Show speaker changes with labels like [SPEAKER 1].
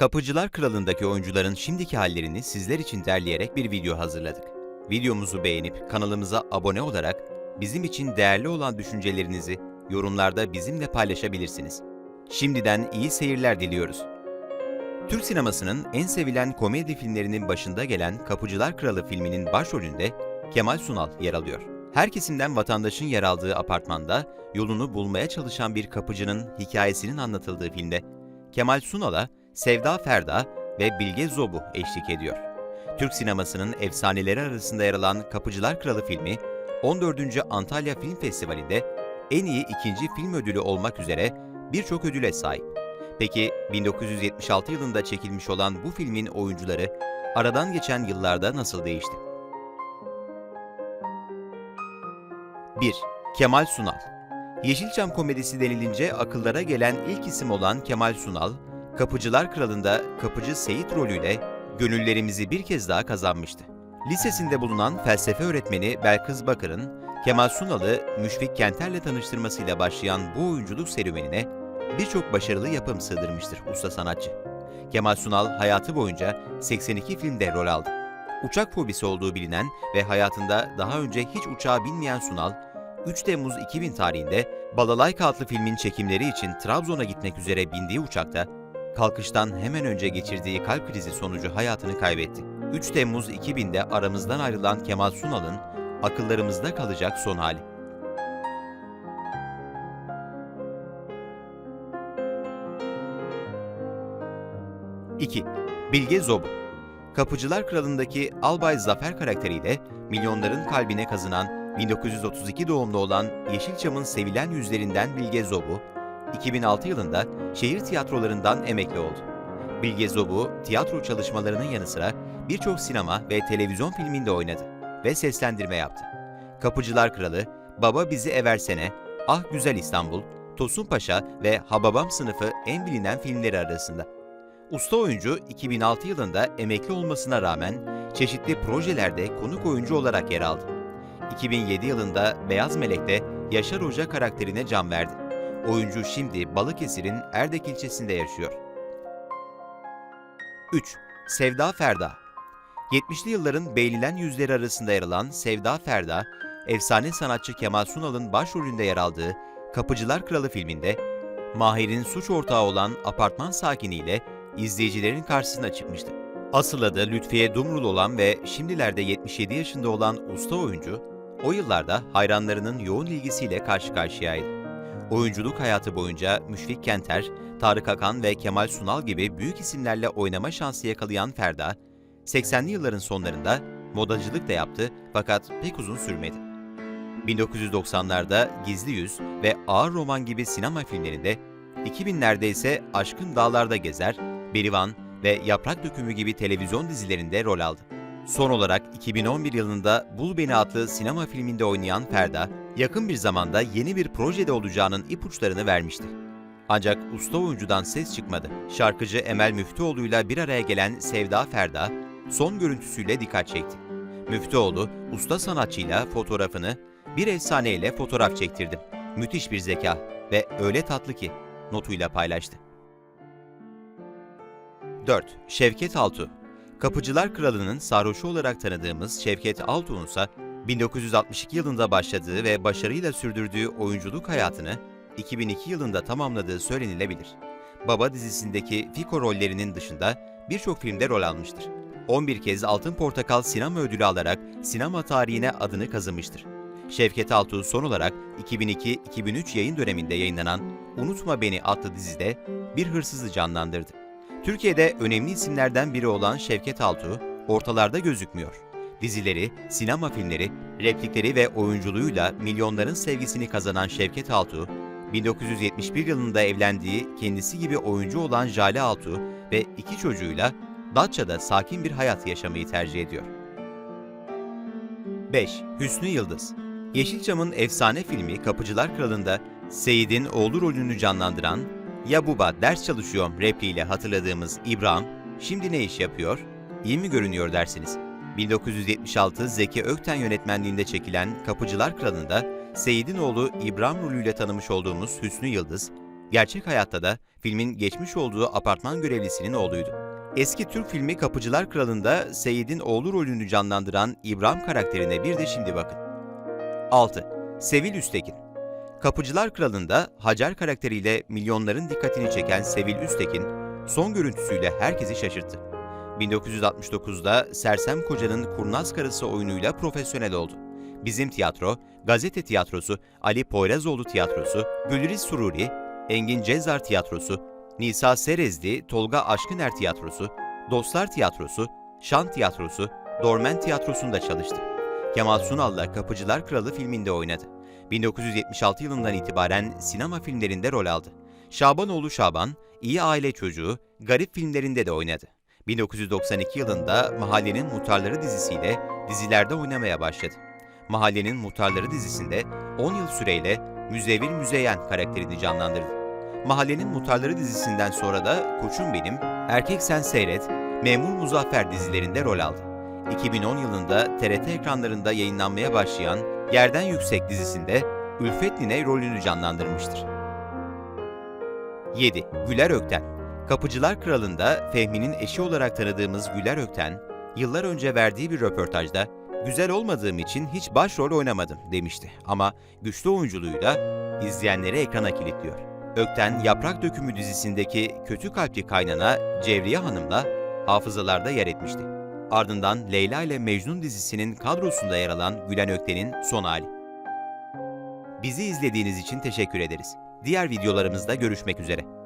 [SPEAKER 1] Kapıcılar Kralı'ndaki oyuncuların şimdiki hallerini sizler için derleyerek bir video hazırladık. Videomuzu beğenip kanalımıza abone olarak bizim için değerli olan düşüncelerinizi yorumlarda bizimle paylaşabilirsiniz. Şimdiden iyi seyirler diliyoruz. Türk sinemasının en sevilen komedi filmlerinin başında gelen Kapıcılar Kralı filminin başrolünde Kemal Sunal yer alıyor. Her kesimden vatandaşın yer aldığı apartmanda yolunu bulmaya çalışan bir kapıcının hikayesinin anlatıldığı filmde Kemal Sunal'a Sevda Ferda ve Bilge Zobu eşlik ediyor. Türk sinemasının efsaneleri arasında yer alan Kapıcılar Kralı filmi 14. Antalya Film Festivali'nde en iyi ikinci film ödülü olmak üzere birçok ödüle sahip. Peki 1976 yılında çekilmiş olan bu filmin oyuncuları aradan geçen yıllarda nasıl değişti? 1. Kemal Sunal Yeşilçam komedisi denilince akıllara gelen ilk isim olan Kemal Sunal, Kapıcılar Kralı'nda Kapıcı Seyit rolüyle gönüllerimizi bir kez daha kazanmıştı. Lisesinde bulunan felsefe öğretmeni Belkıs Bakır'ın Kemal Sunal'ı Müşfik Kenter'le tanıştırmasıyla başlayan bu oyunculuk serüvenine birçok başarılı yapım sığdırmıştır usta sanatçı. Kemal Sunal hayatı boyunca 82 filmde rol aldı. Uçak fobisi olduğu bilinen ve hayatında daha önce hiç uçağa binmeyen Sunal, 3 Temmuz 2000 tarihinde Balalayka adlı filmin çekimleri için Trabzon'a gitmek üzere bindiği uçakta kalkıştan hemen önce geçirdiği kalp krizi sonucu hayatını kaybetti. 3 Temmuz 2000'de aramızdan ayrılan Kemal Sunal'ın akıllarımızda kalacak son hali. İki, Bilge Zobu Kapıcılar Kralı'ndaki Albay Zafer karakteriyle milyonların kalbine kazınan 1932 doğumlu olan Yeşilçam'ın sevilen yüzlerinden Bilge Zobu, 2006 yılında şehir tiyatrolarından emekli oldu. Bilge Zobu, tiyatro çalışmalarının yanı sıra birçok sinema ve televizyon filminde oynadı ve seslendirme yaptı. Kapıcılar Kralı, Baba Bizi Eversene, Ah Güzel İstanbul, Tosun Paşa ve Hababam sınıfı en bilinen filmleri arasında. Usta oyuncu 2006 yılında emekli olmasına rağmen çeşitli projelerde konuk oyuncu olarak yer aldı. 2007 yılında Beyaz Melek'te Yaşar Hoca karakterine can verdi. Oyuncu şimdi Balıkesir'in Erdek ilçesinde yaşıyor. 3. Sevda Ferda 70'li yılların beğenilen yüzleri arasında yer alan Sevda Ferda, efsane sanatçı Kemal Sunal'ın başrolünde yer aldığı Kapıcılar Kralı filminde Mahir'in suç ortağı olan apartman sakiniyle izleyicilerin karşısına çıkmıştı. Asıl adı Lütfiye Dumrul olan ve şimdilerde 77 yaşında olan usta oyuncu, o yıllarda hayranlarının yoğun ilgisiyle karşı karşıyaydı. Oyunculuk hayatı boyunca Müşfik Kenter, Tarık Akan ve Kemal Sunal gibi büyük isimlerle oynama şansı yakalayan Ferda, 80'li yılların sonlarında modacılık da yaptı fakat pek uzun sürmedi. 1990'larda Gizli Yüz ve Ağır Roman gibi sinema filmlerinde, 2000'lerde ise Aşkın Dağlarda Gezer, Berivan ve Yaprak Dökümü gibi televizyon dizilerinde rol aldı. Son olarak 2011 yılında Bul Beni adlı sinema filminde oynayan Ferda, yakın bir zamanda yeni bir projede olacağının ipuçlarını vermişti. Ancak usta oyuncudan ses çıkmadı. Şarkıcı Emel Müftüoğlu'yla bir araya gelen Sevda Ferda, son görüntüsüyle dikkat çekti. Müftüoğlu, usta sanatçıyla fotoğrafını bir efsaneyle fotoğraf çektirdim. Müthiş bir zeka ve öyle tatlı ki notuyla paylaştı. 4. Şevket Altu Kapıcılar Kralı'nın sarhoşu olarak tanıdığımız Şevket Altuğ'un ise 1962 yılında başladığı ve başarıyla sürdürdüğü oyunculuk hayatını 2002 yılında tamamladığı söylenilebilir. Baba dizisindeki Fiko rollerinin dışında birçok filmde rol almıştır. 11 kez Altın Portakal sinema ödülü alarak sinema tarihine adını kazımıştır. Şevket Altuğ son olarak 2002-2003 yayın döneminde yayınlanan Unutma Beni adlı dizide bir hırsızı canlandırdı. Türkiye'de önemli isimlerden biri olan Şevket Altuğ ortalarda gözükmüyor. Dizileri, sinema filmleri, replikleri ve oyunculuğuyla milyonların sevgisini kazanan Şevket Altuğ, 1971 yılında evlendiği kendisi gibi oyuncu olan Jale Altuğ ve iki çocuğuyla Datça'da sakin bir hayat yaşamayı tercih ediyor. 5. Hüsnü Yıldız Yeşilçam'ın efsane filmi Kapıcılar Kralı'nda Seyit'in oğlu rolünü canlandıran ya baba ders çalışıyorum repliğiyle hatırladığımız İbrahim şimdi ne iş yapıyor? İyi mi görünüyor dersiniz? 1976 Zeki Ökten yönetmenliğinde çekilen Kapıcılar Kralı'nda Seyit'in oğlu İbrahim rolüyle tanımış olduğumuz Hüsnü Yıldız, gerçek hayatta da Filmin geçmiş olduğu apartman görevlisinin oğluydu. Eski Türk filmi Kapıcılar Kralı'nda Seyit'in oğlu rolünü canlandıran İbrahim karakterine bir de şimdi bakın. 6. Sevil Üstekin Kapıcılar Kralı'nda Hacer karakteriyle milyonların dikkatini çeken Sevil Üstekin, son görüntüsüyle herkesi şaşırttı. 1969'da Sersem Koca'nın Kurnaz Karısı oyunuyla profesyonel oldu. Bizim Tiyatro, Gazete Tiyatrosu, Ali Poyrazoğlu Tiyatrosu, Gülriz Sururi, Engin Cezar Tiyatrosu, Nisa Serezli, Tolga Aşkıner Tiyatrosu, Dostlar Tiyatrosu, Şan Tiyatrosu, Dormen Tiyatrosu'nda çalıştı. Kemal Sunal'la Kapıcılar Kralı filminde oynadı. 1976 yılından itibaren sinema filmlerinde rol aldı. Şabanoğlu Şaban, İyi Aile Çocuğu, Garip filmlerinde de oynadı. 1992 yılında Mahallenin Muhtarları dizisiyle dizilerde oynamaya başladı. Mahallenin Muhtarları dizisinde 10 yıl süreyle Müzevir Müzeyyen karakterini canlandırdı. Mahallenin Muhtarları dizisinden sonra da Koçum Benim, Erkek Sen Seyret, Memur Muzaffer dizilerinde rol aldı. 2010 yılında TRT ekranlarında yayınlanmaya başlayan Yerden Yüksek dizisinde Ülfet Nine rolünü canlandırmıştır. 7. Güler Ökten Kapıcılar Kralı'nda Fehmi'nin eşi olarak tanıdığımız Güler Ökten, yıllar önce verdiği bir röportajda güzel olmadığım için hiç başrol oynamadım demişti. Ama güçlü oyunculuğuyla izleyenleri ekrana kilitliyor. Ökten, Yaprak Dökümü dizisindeki kötü kalpli kaynana Cevriye Hanım'la hafızalarda yer etmişti. Ardından Leyla ile Mecnun dizisinin kadrosunda yer alan Gülen Ökten'in son hali. Bizi izlediğiniz için teşekkür ederiz. Diğer videolarımızda görüşmek üzere.